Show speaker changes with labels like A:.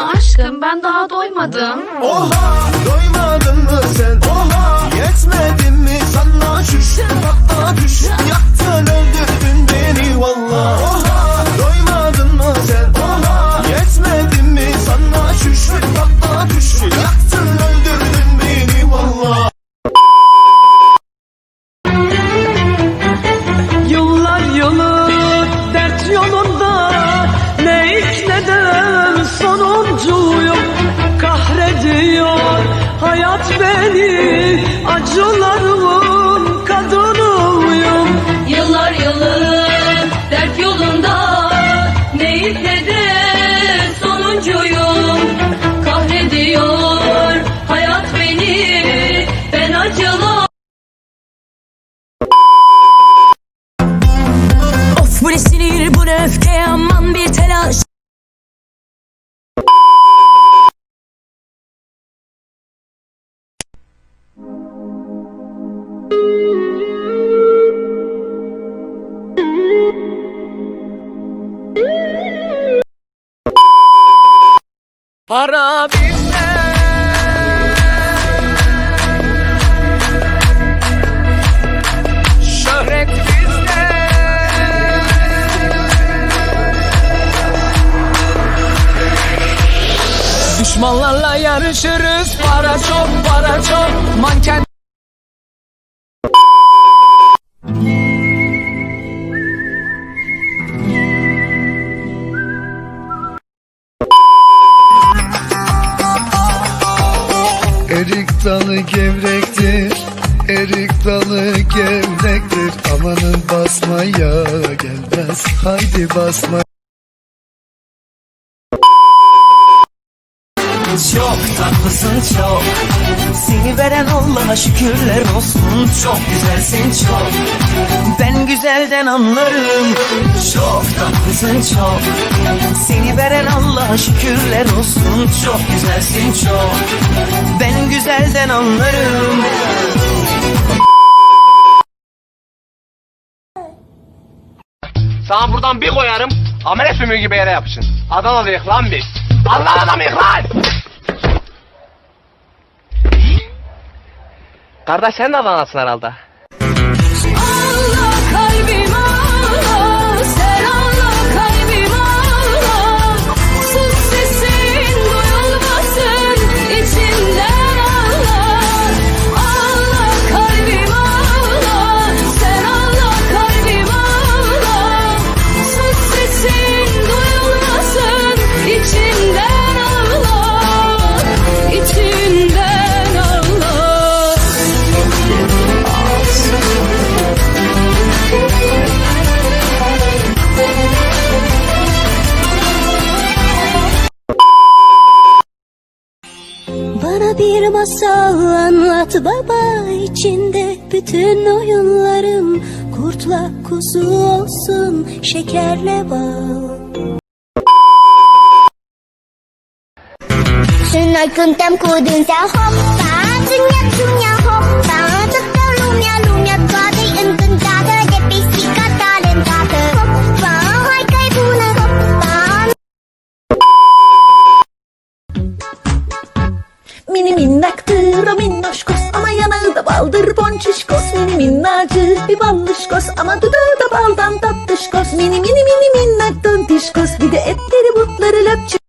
A: Ama aşkım ben daha doymadım.
B: Oha doymadın mı sen beni
C: Acılarımın kadınıyım.
D: Yıllar yılı dert yolunda ne ne de sonuncuyum? Kahrediyor hayat beni ben acılar
E: Of bu ne sinir bu ne öfke? Aman bir telaş
C: Para bizde. Düşmanlarla yarışırız. Para çok para çok. Manken
F: dalı gevrektir Erik dalı gevrektir. Amanın basmaya gelmez Haydi basma
G: Çok tatlısın çok. Seni veren Allah'a şükürler olsun. Çok güzelsin çok. Ben güzelden anlarım. Çok tatlısın çok. Seni veren Allah'a şükürler olsun. Çok güzelsin çok. Ben güzelden anlarım
H: Sana buradan bir koyarım. Amele sümüğü gibi yere yapışın. Adanalıyık lan biz. Allah adamıyık lan. Kardeş sen de Adana'sın herhalde.
E: Bana bir masal anlat baba içinde bütün oyunlarım. Kurtla kuzu olsun şekerle bal.
I: Sunod kuntam kudun sa hoppa. Sunya sunya
E: Mini minnaktır o minnoşkos Ama yanağı da baldır ponçişkos Mini minnacık bir ballışkos Ama dudağı da baldan tatlışkos Mini mini mini minnak tontişkos Bir de etleri butları löpçük